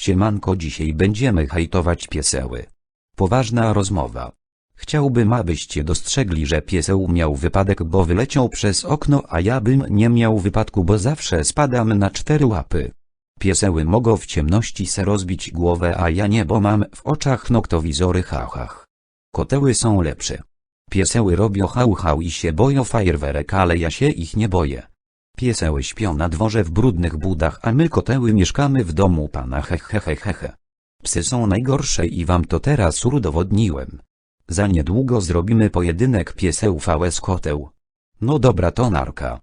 Siemanko dzisiaj będziemy hejtować pieseły. Poważna rozmowa. Chciałbym abyście dostrzegli, że pieseł miał wypadek bo wyleciał przez okno a ja bym nie miał wypadku bo zawsze spadam na cztery łapy. Pieseły mogą w ciemności se rozbić głowę a ja nie bo mam w oczach noktowizory hachach. Koteły są lepsze. Pieseły robią hał hał i się boją fajerwerek ale ja się ich nie boję. Pieseły śpią na dworze w brudnych budach a my koteły mieszkamy w domu pana he he he he he. Psy są najgorsze i wam to teraz udowodniłem. Za niedługo zrobimy pojedynek pieseł vs koteł. No dobra to narka.